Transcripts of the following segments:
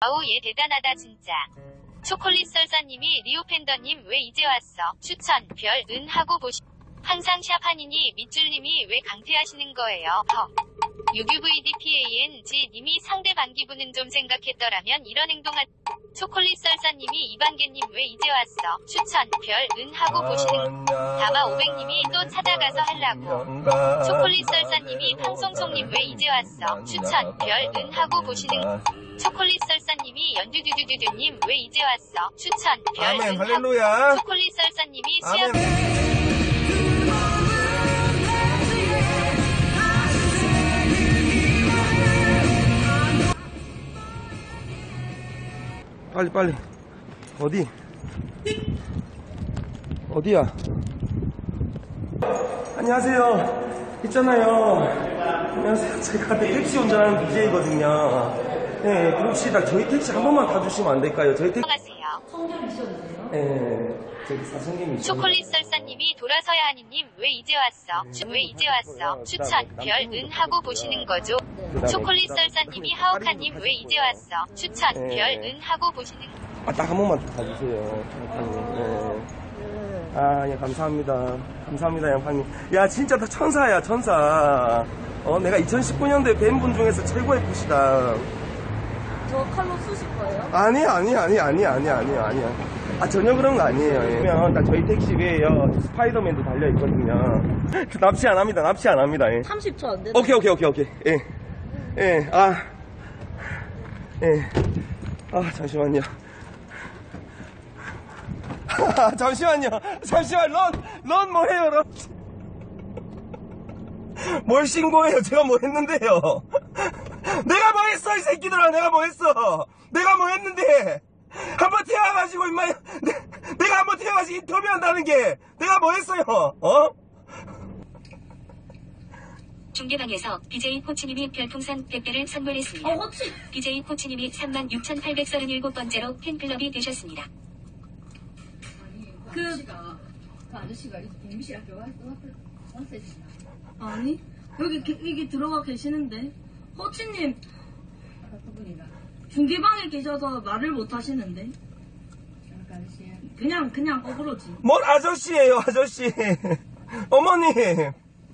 아우 얘 대단하다 진짜. 초콜릿 설사님이 리오팬더님 왜 이제 왔어? 추천 별 은 하고 보시. 항상 샤파니니 밑줄님이 왜 강퇴하시는 거예요? 허. UVDPANG 님이 상대방 기분은 좀 생각했더라면 이런 행동할 초콜릿 설사님이 이방개님 왜 이제 왔어? 추천 별 은 하고 보시는 다마 500님이 또 찾아가서 하려고 초콜릿 설사님이 방송송님 왜 이제 왔어? 추천 별 은 하고 보시는 초콜릿 설사 연두두두두두님 왜 이제 왔어? 추천 별 아멘 할렐루야. 초콜릿 설사님이 시합. 아멘 빨리 빨리. 어디? 어디야? 안녕하세요. 있잖아요. 안녕하세요. 제가 네, 택시 운전하는 BJ거든요 네 그럼 혹시 나 저희 택시 한 번만 타주시면 안 될까요 저희 택시 하세요. 네 저기 사장님이 초콜릿 설사님이 돌아서야 하니님 왜 이제 왔어? 추- 왜 이제 왔어? 추천 별은 하고 보시는 거죠. 초콜릿 설사님이 하오카님 왜 이제 왔어? 추천 별은 하고 보시는 아, 딱 한 번만 좀 봐주세요, 양팡님. 네. 아, 예, 감사합니다. 감사합니다, 양팡님. 야, 진짜 다 천사야, 천사. 어, 내가 2019년도에 뵌 분 중에서 최고의 붓이다. 저 칼로 쑤실 거예요? 아니, 아니, 아니, 아니, 아니, 아니, 아니야. 아, 전혀 그런 거 아니에요. 예. 그러면, 나 저희 택시 위에요, 스파이더맨도 달려 있거든요. 납치 안 합니다, 납치 안 합니다, 예. 30초 안 되나? 오케이, 오케이, 오케이, 오케이. 예. 예, 아. 예. 아, 잠시만요. 잠시만요. 잠시만, 런, 런 뭐해요, 런. 뭘 신고해요? 제가 뭐 했는데요? 내가 뭐 했어, 이 새끼들아, 내가 뭐 했어? 내가 뭐 했는데? 한번 태워가지고, 임마, 내, 내가 한번 태워가지고 인터뷰한다는 게, 내가 뭐 했어요? 어? 중계방에서 BJ 호치님이 별풍선 100개를 선물했습니다. 어, 호치! BJ 호치님이 36,837번째로 팬클럽이 되셨습니다. 그, 그 아저씨가 임시라 들어갔어. 왔어요. 아니, 여기, 게- 여기 들어가 계시는데. 그분이가. 중계방에 계셔서 말을 못 하시는데. 그냥, 그냥 억울하지. 뭔 아저씨예요, 아저씨. 어머니,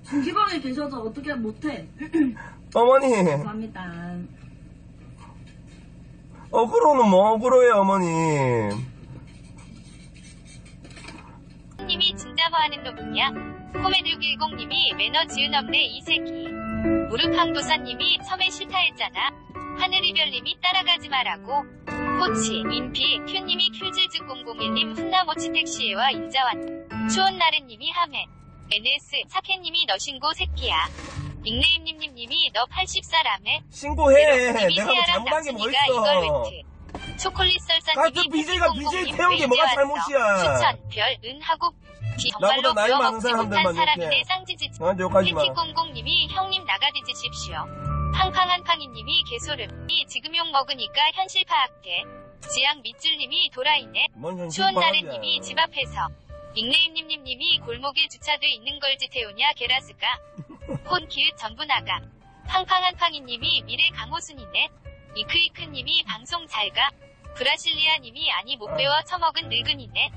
중계방에 계셔서 어떻게 못해. 어머니. 감사합니다. 억울로는 뭐 억울해요, 어머니. 님이 진짜 뭐하는 놈이냐? 코메드610님이 매너 지은 없네 이 새끼. 무릎항도사님이 처음에 싫다 했잖아. 하늘이별님이 따라가지 말라고. 코치, 민피, 큐님이 큐즈001님 훈나모치 택시에와 인자완. 추온나르님이 하멘. NS, 사케님이 너 신고 새끼야. 닉네임님님님이 너 80살아매. 신고해. 내가 뭐 잘못한 게뭐 남순이가 이걸 있어. 외트. 초콜릿 썰사님이 같은 BJ가 BJ 태운 게 뭐가 잘못이야. 추천 별 은하고 지- 정말로 나이 많은 사람들만 이렇게. 쌍지지. PT00님이 형님 나가디지십시오. 팡팡한 팡이님이 개소름. 이 지금 욕 먹으니까 현실 파악돼. 지양 밑줄님이 돌아있네. 추원나래님이 집 앞에서. 닉네임님님님이 골목에 주차돼 있는 걸 지태우냐 게라스가. 콘키읒 전부 나감. 팡팡한 팡이님이 미래 강호순이네. 이크이크님이 방송 잘가. 브라실리아님이 아니 못 배워 처먹은 늙은이네.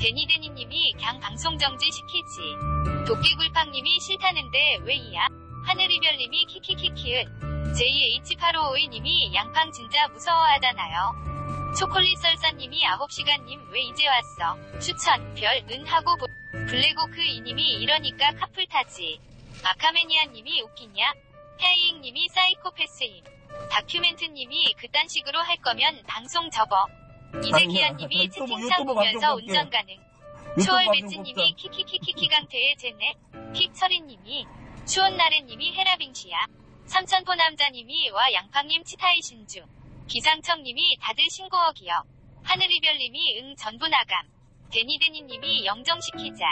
데니데니님이 그냥 방송 정지 시키지. 도깨굴팡님이 싫다는데 왜 이야? 하늘이별님이 키키키키은. JH8552님이 양팡 진짜 무서워하잖아요. 초콜릿 설사님이 9시간님 왜 이제 왔어? 추천, 별, 은 하고 보. 블랙오크 이님이 이러니까 카풀 타지. 마카메니아님이 웃기냐? 헤이잉님이 사이코패스임. 다큐멘트님이 그딴 식으로 할 거면 방송 접어. 이세기아님이 유튜브, 채팅창 유튜브 보면서 방송. 운전 가능. 유튜브 추월 방송 배츠님이 뽑자. 키키키키키 강태의 제네. 킥철이님이 추원나래님이 헤라빙시야. 삼천포 남자님이 와 양팡님 치타이 신중. 기상청님이 다들 신고억이요. 하늘이별님이 응 전부 나감. 데니데니님이 영정시키자.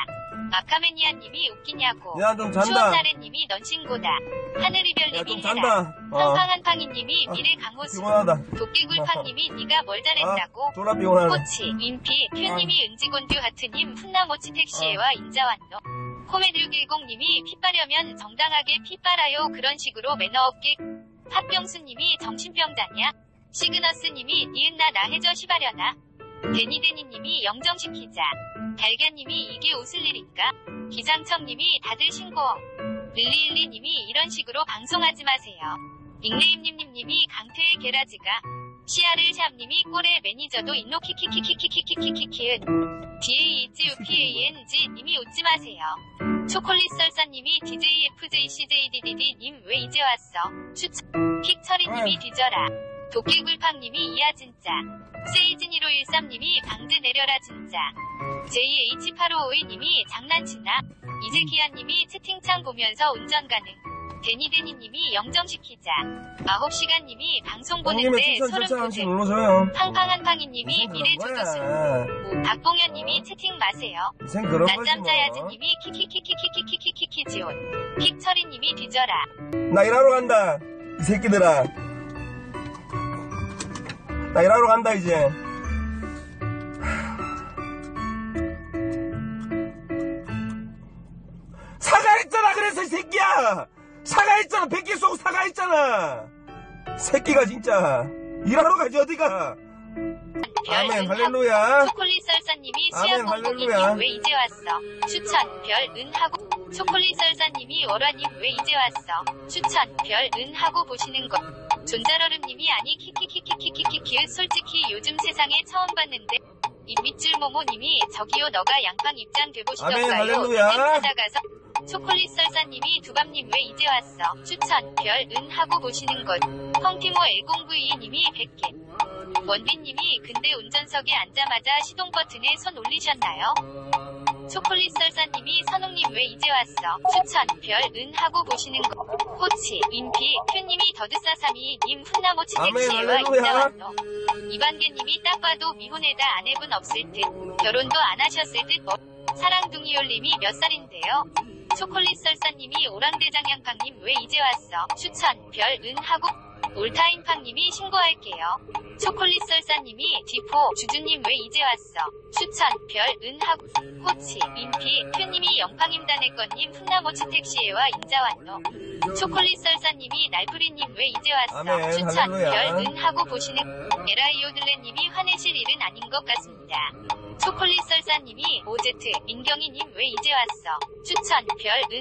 마카메니아 님이 웃기냐고. 야, 좀 잔다. 추원나래 님이 넌 신고다. 야, 좀 하늘이별 님이 해라. 잔다. 어. 팡팡한팡이 님이 아, 미래 강호수. 피곤하다. 도깨굴팡 님이 네가 뭘 잘했다고. 아, 졸라 피곤하다. 코치, 민피, 큐 님이 은지곤듀 하트 님 훈나모치 택시에와 인자완노. 코메드110 님이 피 빨려면 정당하게 피 빨아요 그런 식으로 매너 없게. 팥병수 님이 정신병자냐? 시그너스 님이 니은나 나 해줘 시바려나. 데니데니 님이 영정시키자. 달걀님이 이게 웃을 일인가? 기상청님이 다들 신고엉. 릴리일리님이 이런 식으로 방송하지 마세요. 닉네임님님님이 강퇴의 게라지가. 시아를 샵님이 꼴의 매니저도 인노 키키키키키키키키키키은. DAEGUPANG 님이 웃지 마세요. 초콜릿 썰사님이 DJFJCJDDD님 왜 이제 왔어? 추천. 픽처리님이 뒤져라. 도깨굴팡님이 이야 진짜. 세이즈니로13님이 방드 내려라 진짜. JH8552님이 장난치나. 이재기아님이 채팅창 보면서 운전 가능. 데니데니님이 영정시키자. 9시간님이 방송 보는데 추천 서른 절차 한씩 고생. 눌러줘요. 팡팡한팡이님이 미래 조도수. 오, 박봉현님이 채팅 마세요. 거지 뭐. 낮잠 자야즈님이 키키키키키키키키키키 지온. 픽처리님이 뒤져라. 나 일하러 간다. 이 새끼들아. 나 일하러 간다 이제. 사과했잖아. 새끼가 진짜. 일하러 가지 어디가. 아멘 할렐루야. 초콜릿 아멘, 시아공공이님 할렐루야. 왜 이제 왔어? 추천 별은 하고 초콜릿 썰사님이 월화님 왜 이제 왔어? 추천 별은 하고 보시는 것. 존자러름님이 아니 키키키키키키키키 솔직히 요즘 세상에 처음 봤는데 이 밑줄 모모님이 저기요 너가 양팡 입장 아멘, 돼보시던가요? 할렐루야. 초콜릿 썰사님이 두밤님 왜 이제 왔어? 추천 별 은 하고 보시는 것. 펑티모 10V2님이 100개. 원빈님이 근데 운전석에 앉자마자 시동 버튼에 손 올리셨나요? 초콜릿 썰사님이 선웅님 왜 이제 왔어? 추천 별 은 하고 보시는 거. 코치 인피 큐님이 더드사삼이 님 훈나모치 아멘, 택시와 할렐루야. 인자왔노. 이반개님이 딱 봐도 미혼에다 아내분 없을 듯 결혼도 안 하셨을 듯 뭐. 사랑둥이올님이 몇 살인데요? 초콜릿 썰사님이 오랑대장양팡님 왜 이제 왔어? 추천 별 은 하고 올타임팡님이 신고할게요. 초콜릿 썰사님이 디포 주주님 왜 이제 왔어? 추천 별 은 하고 코치 민피 큐님이 영팡임단의건님 훈나모치 택시에와 인자왔노. 초콜릿 썰사님이 날프리님 왜 이제 왔어? 아멘, 추천 할렐루야. 별 은 하고 보시는 에라이오들레님이 화내실 일은 아닌 것 같습니다. 초콜릿 썰사님이 오제트 민경이님 왜 이제 왔어? 추천 별 은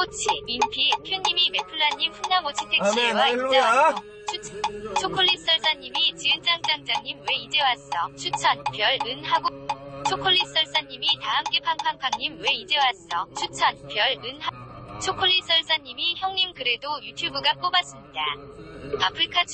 코치 민피 큐님이 메플라님 훈나모치 택시에와 아멘, 할렐루야. 추천 초콜릿 썰사님이 지은 짱짱짱님 왜 이제 왔어? 추천 별은 하고 초콜릿 썰사님이 다 함께 팡팡팡님 왜 이제 왔어? 추천 별은 하 초콜릿 썰사님이 형님 그래도 유튜브가 뽑았습니다. 아프리카